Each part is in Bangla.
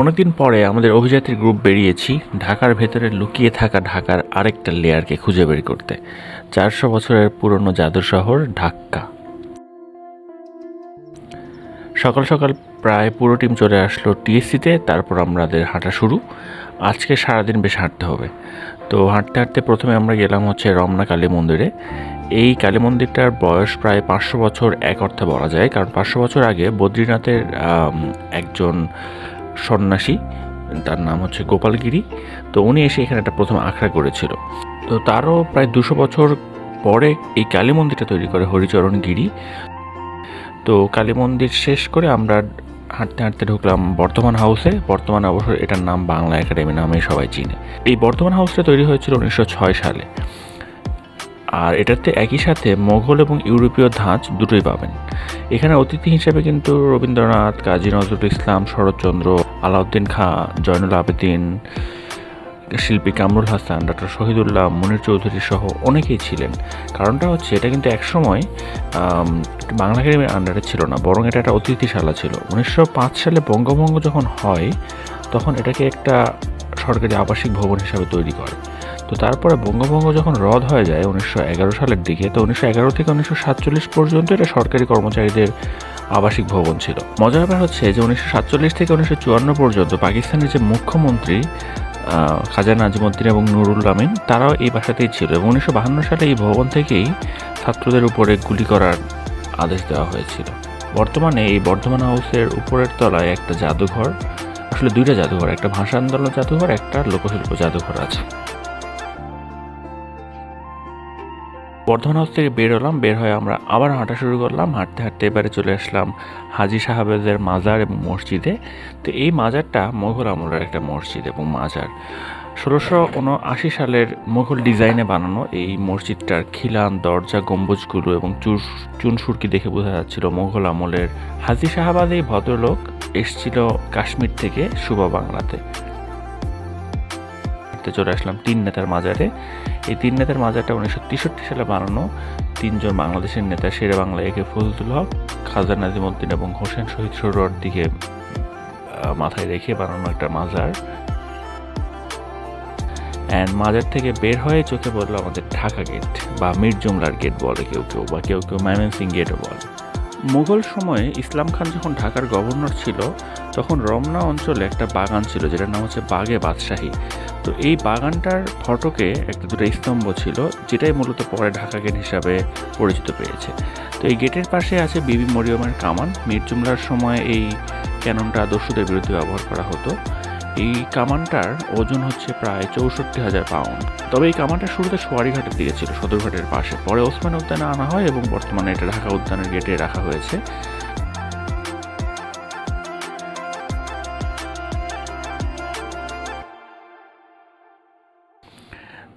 অনেকদিন পরে আমাদের অভিযাত্রী গ্রুপ বেরিয়েছি। ঢাকার ভেতরে লুকিয়ে থাকা ঢাকার আরেকটা লেয়ারকে খুঁজে বের করতে। চারশো বছরের পুরনো জাদুর শহর ঢাক্কা। সকাল সকাল প্রায় পুরো টিম চলে আসলো টিএসসিতে, তারপর আমাদের হাঁটা শুরু। আজকে সারাদিন বেশ হাঁটতে হবে। তো হাঁটতে হাঁটতে প্রথমে আমরা গেলাম হচ্ছে রমনা কালী মন্দিরে। এই কালী মন্দিরটার বয়স প্রায় পাঁচশো বছর এক অর্থে বলা যায়। কারণ পাঁচশো বছর আগে বদ্রীনাথের একজন সন্ন্যাসী, তার নাম হচ্ছে গোপালগিরি। তো উনি এসে এখানে একটা প্রথম আখড়া করেছিল তো তারও প্রায় দুশো বছর পরে এই কালী মন্দিরটা তৈরি করে হরিচরণ গিরি তো কালী মন্দির শেষ করে আমরা হাঁটতে হাঁটতে ঢুকলাম বর্তমান হাউসে বর্তমান অবশ্য এটার নাম বাংলা একাডেমি নামে সবাই চিনে। এই বর্তমান হাউসটা তৈরি হয়েছিল উনিশশো ছয় সালে। আর এটাতে একই সাথে মোঘল এবং ইউরোপীয় ধাঁচ দুটোই পাবেন। এখানে অতিথি হিসেবে কিন্তু রবীন্দ্রনাথ, কাজী নজরুল ইসলাম, শরৎচন্দ্র, আলাউদ্দিন খাঁ, জয়নুল আবেদিন, শিল্পী কামরুল হাসান ডক্টর শহীদুল্লাহ, মনির চৌধুরী সহ অনেকেই ছিলেন। কারণটা হচ্ছে এটা কিন্তু একসময় বাংলা একাডেমির আন্ডারে ছিল না, বরং এটা একটা অতিথিশালা ছিল। উনিশশো পাঁচ সালে বঙ্গভঙ্গ যখন হয়, তখন এটাকে একটা সরকারি আবাসিক ভবন হিসাবে তৈরি করে। তো তারপরে বঙ্গভঙ্গ যখন রদ হয়ে যায় উনিশশো এগারো সালের দিকে, তো উনিশশো এগারো থেকে উনিশশো সাতচল্লিশ পর্যন্ত এটা সরকারি কর্মচারীদের আবাসিক ভবন ছিল। মজার ব্যাপার হচ্ছে যে উনিশশো সাতচল্লিশ থেকে উনিশশো চুয়ান্ন পর্যন্ত পাকিস্তানের যে মুখ্যমন্ত্রী খাজা নাজিমুদ্দিন এবং নুরুল আমিন, তারাও এই বাসাতেই ছিল এবং উনিশশো সালে এই ভবন থেকেই ছাত্রদের উপরে গুলি করার আদেশ দেওয়া হয়েছিল। বর্তমানে এই বর্ধমান হাউসের উপরের তলায় একটা জাদুঘর, আসলে দুইটা জাদুঘর, একটা ভাষা আন্দোলন জাদুঘর, একটা লোকশিল্প জাদুঘর আছে। বর্ধমান হাউস থেকে বের হলাম বের হয়ে আমরা আবার হাঁটা শুরু করলাম। হাঁটতে হাঁটতে এবারে চলে আসলাম হাজি সাহাবেদের মাজার এবং মসজিদে। তো এই মাজারটা মোঘল আমলের একটা মসজিদ এবং মাজার। ষোলোশো উনআশি সালের মোগল ডিজাইনে বানানো এই মসজিদটার খিলান, দরজা, গম্বুজগুলো এবং চুর চুনসুরকি দেখে বোঝা যাচ্ছিল মোগল আমলের হাজি সাহাবাদ এই ভদ্রলোক এসছিল কাশ্মীর থেকে শুভ বাংলাতে। হাঁটতে চলে আসলাম তিন নেতার মাজারে। এই তিন নেতার মাজারটা উনিশশো তেষট্টি সালে বানানো। তিনজন বাংলাদেশের নেতা শেরে বাংলা একে ফজলুল হক, খাজা নাজিমুদ্দিন এবং হোসেন শহীদ সরোয়ার দিকে মাথায় রেখে বানানো একটা মাজার। অ্যান্ড মাজার থেকে বের হয়ে চোখে পড়ল আমাদের ঢাকা গেট বা মীর জুমলার গেট বলে কেউ কেউ বা কেউ কেউ ময়মনসিং গেটও বলে। মুঘল সময়ে ইসলাম খান যখন ঢাকার গভর্নর ছিল, তখন রমনা অঞ্চলে একটা বাগান ছিল যেটার নাম হচ্ছে বাগে বাদশাহী। তো এই বাগানটার ফটকে একটা দুটো স্তম্ভ ছিল, যেটাই মূলত পরে ঢাকা গেট হিসাবে পরিচিত পেয়েছে। তো এই গেটের পাশে আছে বিবি মরিয়মের কামান। মীর জুমলার সময় এই ক্যাননটা দস্যুদের বিরুদ্ধে ব্যবহার করা হতো। এই কামানটার ওজন হচ্ছে প্রায় চৌষট্টি হাজার পাউন্ড। তবে এই কামানটা শুরুতে সোয়ারিঘাটের দিকে ছিল, সদরঘাটের পাশে। পরে ওসমান উদ্যানে আনা হয় এবং বর্তমানে এটা ঢাকা উদ্যানের গেটে রাখা হয়েছে।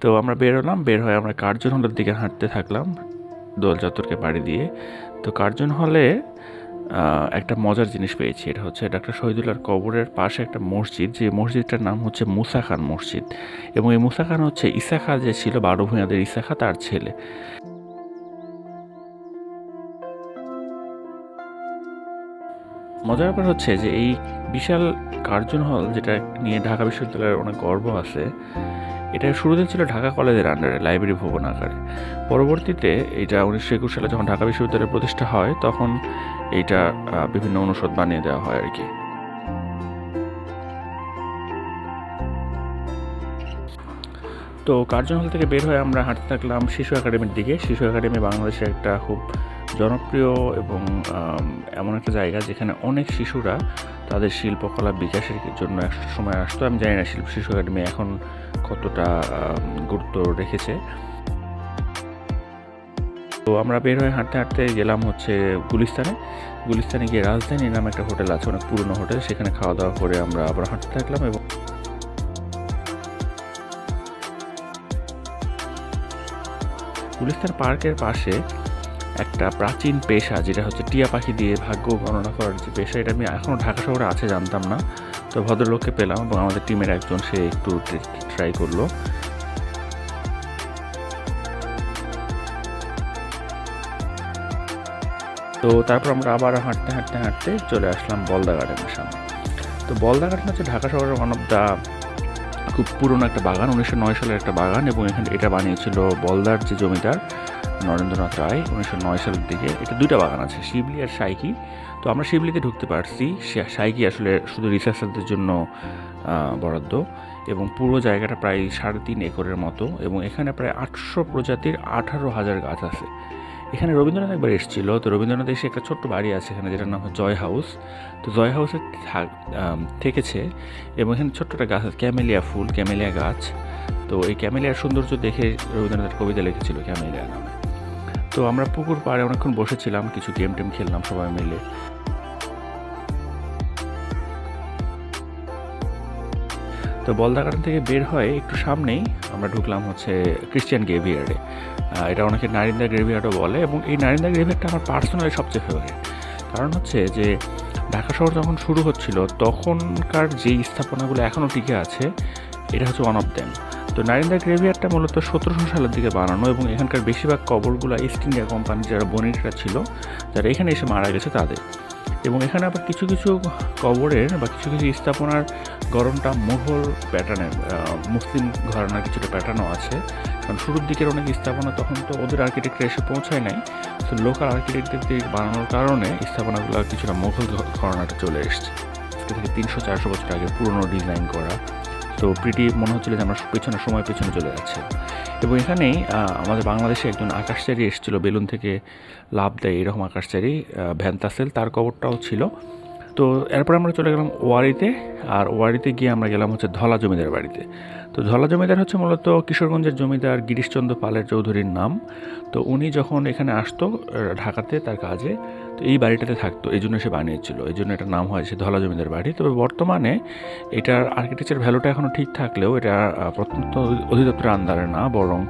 তো আমরা বের হলাম, বের হয়ে আমরা কার্জন হলের দিকে হাঁটতে থাকলাম দোল চত্বরকে পাড়ি দিয়ে। তো কার্জন হলে একটা মজার জিনিস পেয়েছি। এটা হচ্ছে ডাক্তার শহীদুল্লাহর কবরের পাশে একটা মসজিদ। যে মসজিদটার নাম হচ্ছে মুসা খান মসজিদ। এবং এই মুসা খান হচ্ছে ইসা খা যে ছিল, বারো ভূঁইয়াদের ইসা খা তার ছেলে। মজার ব্যাপার হচ্ছে যে এই বিশাল কার্জন হল যেটা নিয়ে ঢাকা বিশ্ববিদ্যালয়ের অনেক গর্ব আছে, এটা শুরুতে ছিল ঢাকা কলেজের আন্ডারে লাইব্রেরি ভবন আকারে। পরবর্তীতে এটা উনিশশো একুশ সালে যখন ঢাকা বিশ্ববিদ্যালয় প্রতিষ্ঠা হয়, তখন এইটা বিভিন্ন অনুষদ বানিয়ে দেওয়া হয় আর কি। তো কার্জন হল থেকে বের হয়ে আমরা হাঁটতে থাকলাম শিশু একাডেমির দিকে। শিশু একাডেমি বাংলাদেশের একটা খুব জনপ্রিয় এবং এমন একটা জায়গা যেখানে অনেক শিশুরা তাদের শিল্পকলা বিকাশের জন্য এক সময় আসতো। আমি জানি না শিল্প, শিশু একাডেমি এখন কতটা গুরুত্ব রেখেছে। তো আমরা বের হয়ে হাঁটতে হাঁটতে গেলাম হচ্ছে গুলিস্তানে। গুলিস্তানে গিয়ে রাজধানী নামে একটা হোটেল আছে, অনেক পুরনো হোটেল। সেখানে খাওয়া দাওয়া করে আমরা আবার হাঁটতে থাকলাম এবং গুলিস্তান পার্কের পাশে একটা প্রাচীন পেশা, যেটা হচ্ছে টিয়া পাখি দিয়ে ভাগ্য গণনা করার যে পেশা, এটা আমি এখনও ঢাকা শহরে আছে, জানতাম না। তো ভদ্রলোককে পেলাম এবং আমাদের টিমের একজন সে একটু ট্রাই করল। তো তারপর আমরা আবার হাঁটতে হাঁটতে হাঁটতে চলে আসলাম বলদা গার্ডেনের সামনে। তো বলদা গার্ডেন হচ্ছে ঢাকা শহরের ওয়ান অফ দ্য খুব পুরনো একটা বাগান, উনিশশো নয় সালের একটা বাগান এবং এখানে এটা বানিয়েছিল বলদার যে জমিদার নরেন্দ্রনাথ রায় উনিশশো নয় সালের দিকে। এটা দুইটা বাগান আছে, শিবলি আর সাইকি। তো আমরা শিবলিতে ঢুকতে পারছি সাইকি আসলে শুধু রিসার্চারদের জন্য বরাদ্দ এবং পুরো জায়গাটা প্রায় সাড়ে তিন একরের মতো এবং এখানে প্রায় আটশো প্রজাতির আঠারো হাজার গাছ আছে। এখানে রবীন্দ্রনাথ একবার এসেছিল, তো রবীন্দ্রনাথ এসে একটা ছোট্ট বাড়ি আছে এখানে যেটার নাম জয় হাউস। তো জয় হাউসে থাক- থেকেছে এবং এখানে ছোট্ট একটা গাছ ক্যামেলিয়া ফুল, ক্যামেলিয়া গাছ। তো এই ক্যামেলিয়ার সৌন্দর্য দেখে রবীন্দ্রনাথ কবিতা লিখেছিল ক্যামেলিয়া নামে। তো আমরা পুকুর পাড়ে অনেকক্ষণ বসেছিলাম, কিছু গেম টেম খেললাম সবাই মিলে। তো বলদা গার্ডেন থেকে বের হয়ে একটু সামনেই আমরা ঢুকলাম হচ্ছে ক্রিশ্চিয়ান গ্রেভিয়ার্ডে এটা অনেকে নারিন্দা গ্রেভিয়ার্ডও বলে, এবং এই নারিন্দা গ্রেভিয়ার্ডটা আমার পার্সোনালি সবচেয়ে ফেভারিট কারণ হচ্ছে যে, ঢাকা শহর যখন শুরু হচ্ছিল, তখনকার যে স্থাপনাগুলো এখনও টিকে আছে, এটা হচ্ছে ওয়ান অফ দেম তো নারিন্দা গ্রেভিয়ারটা মূলত সতেরোশো সালের দিকে বানানো, এবং এখানকার বেশিরভাগ কবরগুলো ইস্ট ইন্ডিয়া কোম্পানির যারা বণিকরা ছিল, যারা এখানে এসে মারা গেছে তাদের। এবং এখানে আবার কিছু কিছু কবরের বা কিছু কিছু স্থাপনার গরমটা মুঘল প্যাটার্নের মুসলিম ঘরানার কিছুটা প্যাটার্নও আছে। কারণ শুরুর দিকের অনেক স্থাপনা তখন তো ওদের আর্কিটেক্টরা এসে পৌঁছায় নাই। তো লোকাল আর্কিটেক্টদের বানানোর কারণে স্থাপনাগুলো কিছুটা মুঘল ঘরানাটা চলে এসছে। তিনশো চারশো বছর আগে পুরনো ডিজাইন করা। তো প্রিটি মনে হচ্ছিল যে আমরা পেছনে, সময় পেছনে চলে যাচ্ছে। এবং এখানেই আমাদের বাংলাদেশে একজন আকাশচারী এসেছিল, বেলুন থেকে লাভ দেয় এরকম আকাশচারী ভ্যান্তাসেল। তার কবরটাও ছিল। তো এরপর আমরা চলে গেলাম ওয়ারিতে, আর ওয়ারিতে গিয়ে আমরা গেলাম হচ্ছে ধলা জমিদার বাড়িতে। তো ধলা জমিদার হচ্ছে মূলত কিশোরগঞ্জের জমিদার গিরিশচন্দ্র পালের চৌধুরীর নাম। তো উনি যখন এখানে আসতো ঢাকাতে তার কাজে, তো এই বাড়িটাতে থাকতো। এই জন্য সে বানিয়েছিল, এই জন্য এটার নাম হয়েছে ধলা জমিদার বাড়ি। তবে বর্তমানে এটার আর্কিটেকচার ভ্যালুটা এখনও ঠিক থাকলেও এটা প্রত্যন্ত অধিদপ্তরের আন্দারে না, বরং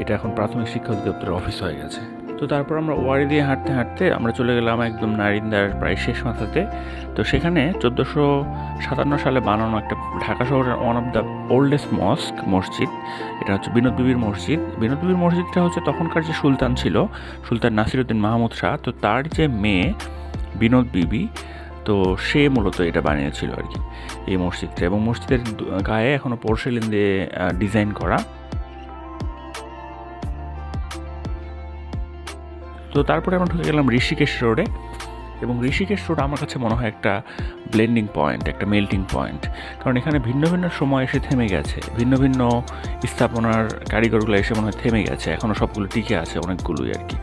এটা এখন প্রাথমিক শিক্ষা অধিদপ্তরের অফিস হয়ে গেছে। তো তারপর আমরা ওয়ারি দিয়ে হাঁটতে হাঁটতে আমরা চলে গেলাম একদম নারিন্দার প্রায় শেষ মাথাতে। তো সেখানে চোদ্দোশো সাতান্ন সালে বানানো একটা ঢাকা শহরের one of the oldest mosque মসজিদ, এটা হচ্ছে বিনোদ বিবির মসজিদ। বিনোদ বিবির মসজিদটা হচ্ছে তখনকার যে সুলতান ছিল, সুলতান নাসিরুদ্দিন মাহমুদ শাহ, তো তার যে মেয়ে বিনোদ বিবি, তো সে মূলত এটা বানিয়েছিল আর কি এই মসজিদটা। এবং মসজিদের গায়ে এখনও পোর্সেলিন দিয়ে ডিজাইন করা। তো তারপরে আমরা ঢুকে গেলাম ঋষিকেশ রোডে এবং ঋষিকেশ রোড আমার কাছে মনে হয় একটা ব্লেন্ডিং পয়েন্ট একটা মেল্টিং পয়েন্ট কারণ এখানে ভিন্ন ভিন্ন সময় এসে থেমে গেছে, ভিন্ন ভিন্ন স্থাপনার কারিগরগুলো এসে মনে হয় থেমে গেছে এখনও সবগুলো টিকে আছে অনেকগুলোই আর কি।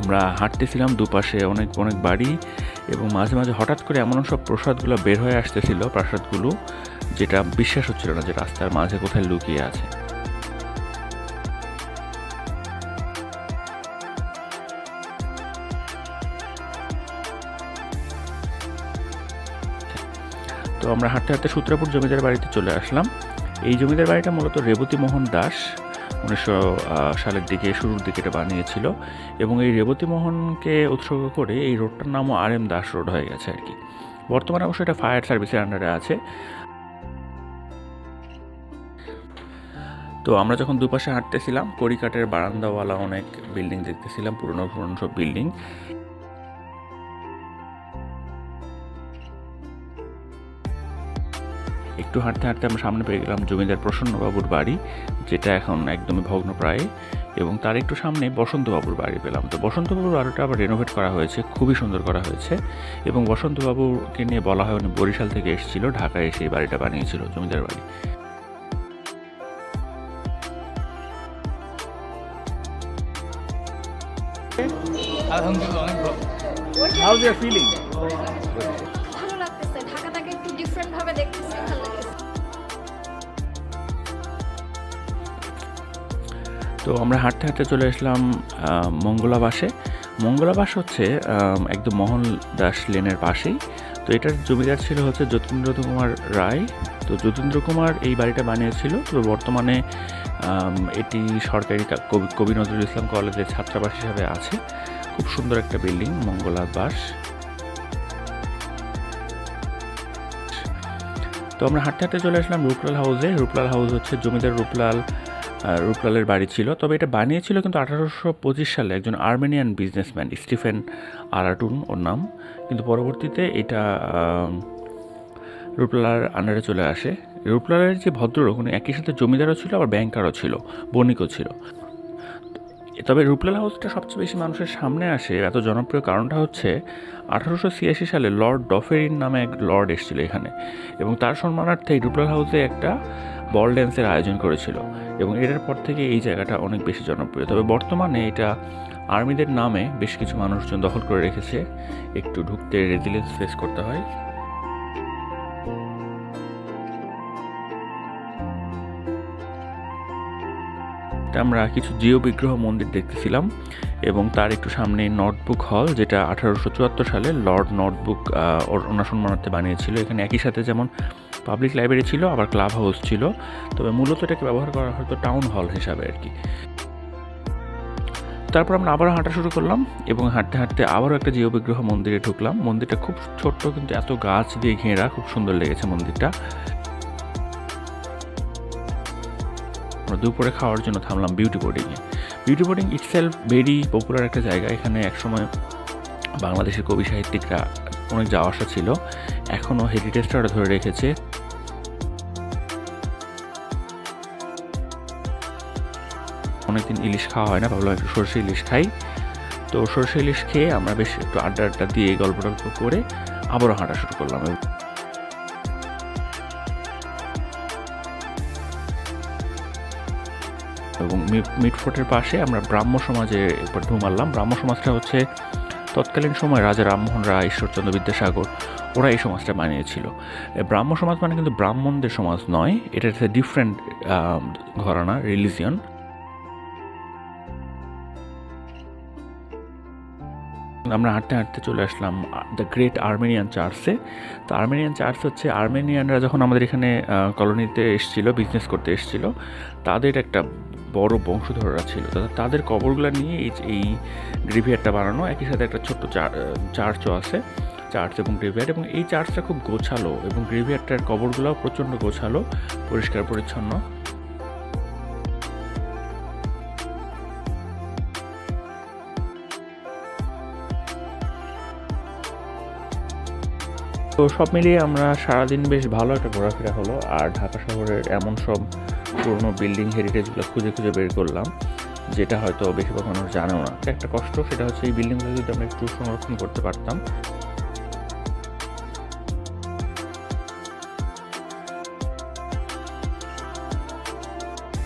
আমরা হাঁটতেছিলাম দুপাশে অনেক অনেক বাড়ি এবং মাঝে মাঝে হঠাৎ করে এমন সব প্রসাদগুলো বের হয়ে আসতেছিল, প্রাসাদগুলো, যেটা বিশ্বাস হচ্ছিল না যে রাস্তার মাঝে কোথায় লুকিয়ে আছে। তো আমরা হাঁটতে হাঁটতে সূত্রাপুর জমিদার বাড়িতে চলে আসলাম। এই জমিদার বাড়িটা মূলত রেবতী মোহন দাস উনিশশো সালের দিকে, শুরুর দিকে এটা বানিয়েছিল এবং এই রেবতী মোহনকে উৎসর্গ করে এই রোডটার নামও আর এম দাস রোড হয়ে গেছে আর কি। বর্তমানে অবশ্য এটা ফায়ার সার্ভিসের আন্ডারে আছে। তো আমরা যখন দুপাশে হাঁটতেছিলাম কড়িকাটের বারান্দাওয়ালা অনেক বিল্ডিং দেখতেছিলাম, পুরনো পুরনো সব বিল্ডিং একটু হাঁটতে হাঁটতে আমরা সামনে পেয়ে গেলাম জমিদার প্রসন্নবাবুর বাড়ি যেটা এখন একদমই ভগ্নপ্রায় এবং তার একটু সামনে বসন্তবাবুর বাড়ি পেলাম। তো বসন্তবাবুর বাড়িটা আবার রেনোভেট করা হয়েছে খুবই সুন্দর করা হয়েছে এবং বসন্তবাবুকে নিয়ে বলা হয় উনি বরিশাল থেকে এসেছিল ঢাকায় এসে এই বাড়িটা বানিয়েছিল জমিদার বাড়ি। আলহামদুলিল্লাহ অনেক ভালো। হাউ ইউ ফিলিং ভালো লাগতেছে ঢাকাটাকে একটু ডিফারেন্ট ভাবে দেখতেছি। তো আমরা হাঁটতে হাঁটতে চলে আসলাম মঙ্গলাবাসে। মঙ্গলাবাস হচ্ছে একদম মোহন দাস লেনের পাশেই। তো এটার জমিদার ছিল হচ্ছে যতীন্দ্র কুমার রায়। তো যতীন্দ্র কুমার এই বাড়িটা বানিয়েছিল। তো বর্তমানে এটি সরকারি কবি কবি নজরুল ইসলাম কলেজের ছাত্রাবাস হিসাবে আছে। খুব সুন্দর একটা বিল্ডিং, মঙ্গলাবাস। তো আমরা হাঁটতে হাঁটতে চলে আসলাম রূপলাল হাউসে। রূপলাল হাউস হচ্ছে জমিদার রূপলাল রূপলালের বাড়ি ছিল। তবে এটা বানিয়েছিল কিন্তু আঠারোশো পঁচিশ সালে একজন আর্মেনিয়ান বিজনেসম্যান স্টিফেন আরাটুন ওর নাম। কিন্তু পরবর্তীতে এটা আহ, রূপলার আন্ডারে চলে আসে। রূপলালের যে ভদ্রলোক উনি একই সাথে জমিদারও ছিল আবার ব্যাংকারও ছিল বণিকও ছিল। তবে রূপলাল হাউসটা সবচেয়ে বেশি মানুষের সামনে আসে এত জনপ্রিয় কারণটা হচ্ছে আঠারোশো ছিয়াশি সালে লর্ড ডফেরিন নামে এক লর্ড এসেছিল এখানে। এবং তার সম্মানার্থে রূপলাল হাউসে একটা বল ড্যান্সের আয়োজন করেছিল। এবং এটার পর থেকে এই জায়গাটা অনেক বেশি জনপ্রিয়। তবে বর্তমানে এটা আর্মিদের নামে বেশ কিছু মানুষজন দখল করে রেখেছে। একটু ঢুকতে রেজিলেন্স ফেস করতে হয়। আমরা কিছু জিও বিগ্রহ মন্দির দেখতেছিলাম এবং তার একটু সামনে নটবুক হল যেটা আঠারোশো চুয়াত্তর সালে লর্ড নটবুক ওনার সম্মানার্থে বানিয়েছিল। এখানে একই সাথে যেমন পাবলিক লাইব্রেরি ছিল, আবার ক্লাব হাউস ছিল। তবে মূলত এটাকে ব্যবহার করা হয়তো টাউন হল হিসাবে আর কি। তারপর আমরা আবারও হাঁটা শুরু করলাম এবং হাঁটতে হাঁটতে আবারও একটা জিও বিগ্রহ মন্দিরে ঢুকলাম। মন্দিরটা খুব ছোট্ট, কিন্তু এত গাছ দিয়ে ঘেরা, খুব সুন্দর লেগেছে মন্দিরটা। আমরা দুপুরে খাওয়ার জন্য থামলাম beauty বোর্ডিংয়ে beauty boarding itself very popular একটা জায়গা। এখানে একসময় বাংলাদেশের কবি সাহিত্যিকরা অনেক যাওয়া আসা ছিল। এখনও হেরিটেজটা ধরে রেখেছে। অনেকদিন ইলিশ খাওয়া হয় না, ভাবলাম একটু সর্ষে ইলিশ খাই। তো সর্ষে ইলিশ খেয়ে আমরা বেশ একটু আড্ডা আড্ডা দিয়ে গল্প টল্প করে আবারও হাঁটা শুরু করলাম। এবং মিটফোর্টের পাশে আমরা ব্রাহ্ম সমাজে এরপর ঢু মারলাম। ব্রাহ্ম সমাজটা হচ্ছে তৎকালীন সময় রাজা রামমোহন রায়, ঈশ্বরচন্দ্র বিদ্যাসাগর, ওরা এই সমাজটা বানিয়েছিল। ব্রাহ্ম সমাজ মানে কিন্তু ব্রাহ্মণদের সমাজ নয়, এটা একটা ডিফারেন্ট ঘরানা রিলিজিয়ন আমরা হাঁটতে হাঁটতে চলে আসলাম দ্য গ্রেট আর্মেনিয়ান চার্চে তো আর্মেনিয়ান চার্চ হচ্ছে আর্মেনিয়ানরা যখন আমাদের এখানে কলোনিতে এসেছিল বিজনেস করতে এসেছিল, তাদের একটা বড় বংশধররা ছিল। তাদের কবরগুলো নিয়ে এই এই গ্রেভিয়ারটা বানানো, একই সাথে একটা ছোট্ট চার্চও আছে চার্চ এবং গ্রেভিয়ার এবং এই চার্চটা খুব গোছালো এবং গ্রেভিয়ারটার কবরগুলোও প্রচণ্ড গোছালো, পরিষ্কার পরিচ্ছন্ন। তো সব মিলিয়ে আমরা সারাদিন বেশ ভালো একটা ঘোরাফেরা হলো আর ঢাকা শহরের এমন সব পুরনো বিল্ডিং হেরিটেজগুলো খুঁজে খুঁজে বের করলাম, যেটা হয়তো বেশিরভাগ মানুষ জানেও না। একটা কষ্ট, সেটা হচ্ছে এই বিল্ডিংগুলো যদি আমরা একটু সংরক্ষণ করতে পারতাম